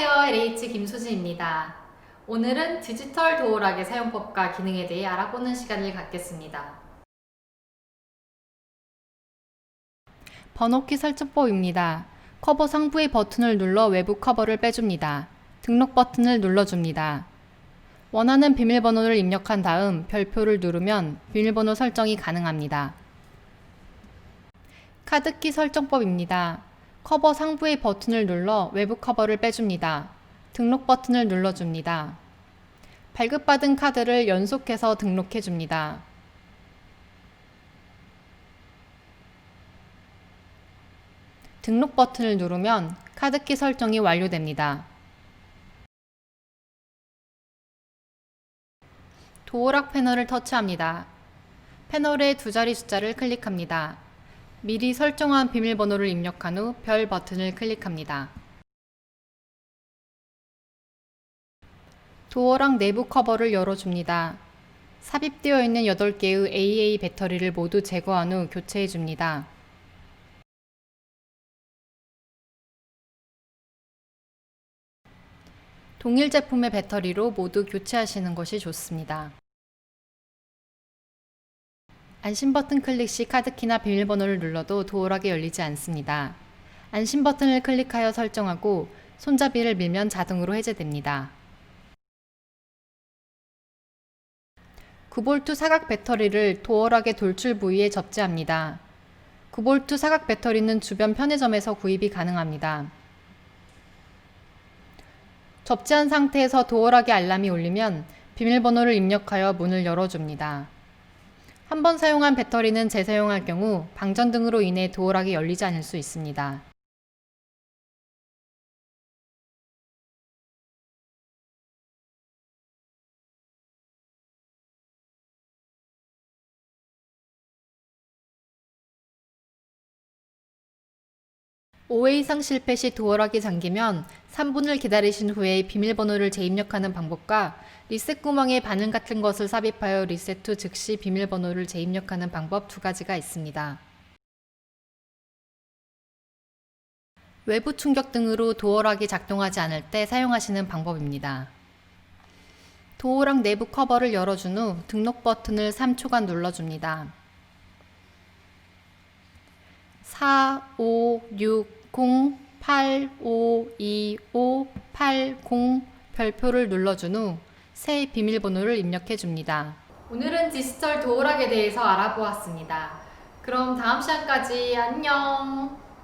LH 김수지입니다. 오늘은 디지털 도어락의 사용법과 기능에 대해 알아보는 시간을 갖겠습니다. 번호키 설정법입니다. 커버 상부의 버튼을 눌러 외부 커버를 빼줍니다. 등록 버튼을 눌러줍니다. 원하는 비밀번호를 입력한 다음 별표를 누르면 비밀번호 설정이 가능합니다. 카드키 설정법입니다. 커버 상부의 버튼을 눌러 외부 커버를 빼줍니다. 등록 버튼을 눌러줍니다. 발급받은 카드를 연속해서 등록해줍니다. 등록 버튼을 누르면 카드키 설정이 완료됩니다. 도어락 패널을 터치합니다. 패널의 두 자리 숫자를 클릭합니다. 미리 설정한 비밀번호를 입력한 후 별 버튼을 클릭합니다. 도어락 내부 커버를 열어줍니다. 삽입되어 있는 8개의 AA 배터리를 모두 제거한 후 교체해 줍니다. 동일 제품의 배터리로 모두 교체하시는 것이 좋습니다. 안심 버튼 클릭 시 카드키나 비밀번호를 눌러도 도어락이 열리지 않습니다. 안심 버튼을 클릭하여 설정하고 손잡이를 밀면 자동으로 해제됩니다. 9V 사각 배터리를 도어락의 돌출 부위에 접지합니다. 9V 사각 배터리는 주변 편의점에서 구입이 가능합니다. 접지한 상태에서 도어락의 알람이 울리면 비밀번호를 입력하여 문을 열어줍니다. 한 번 사용한 배터리는 재사용할 경우 방전 등으로 인해 도어락이 열리지 않을 수 있습니다. (5회) 이상 실패 시 도어락이 잠기면 (3분을) 기다리신 후에 비밀번호를 재입력하는 방법과 리셋 구멍에 바늘 같은 것을 삽입하여 리셋 후 즉시 비밀번호를 재입력하는 방법 두 가지가 있습니다. 외부 충격 등으로 도어락이 작동하지 않을 때 사용하시는 방법입니다. 도어락 내부 커버를 열어준 후 등록 버튼을 3초간 눌러줍니다. 4, 5, 6, 0, 8, 5, 2, 5, 8, 0 별표를 눌러준 후 새 비밀번호를 입력해 줍니다. 오늘은 디지털 도어락에 대해서 알아보았습니다. 그럼 다음 시간까지 안녕!